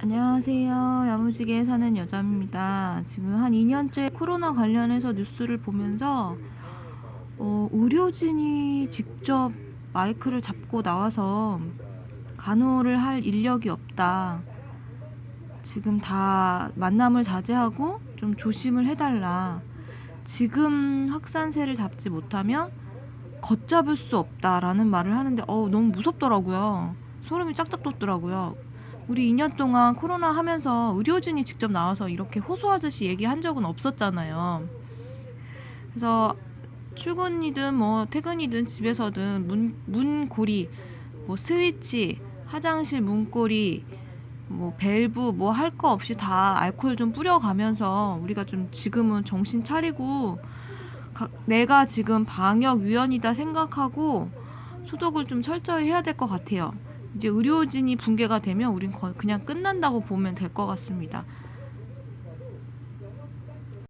안녕하세요. 야무지게 사는 여자입니다. 지금 한 2년째 코로나 관련해서 뉴스를 보면서 어, 의료진이 직접 마이크를 잡고 나와서 간호를 할 인력이 없다. 지금 다 만남을 자제하고 좀 조심을 해달라. 지금 확산세를 잡지 못하면 걷잡을 수 없다라는 말을 하는데 어 너무 무섭더라고요. 소름이 짝짝 돋더라고요. 우리 2년 동안 코로나 하면서 의료진이 직접 나와서 이렇게 호소하듯이 얘기한 적은 없었잖아요. 그래서 출근이든 뭐 퇴근이든 집에서든 문, 문고리, 뭐 스위치, 화장실 문고리, 뭐 밸브 뭐 할 거 없이 다 알코올 좀 뿌려가면서 우리가 좀 지금은 정신 차리고 가- 내가 지금 방역 위원이다 생각하고 소독을 좀 철저히 해야 될 것 같아요. 이제 의료진이 붕괴가 되면 우린 거의 그냥 끝난다고 보면 될 것 같습니다.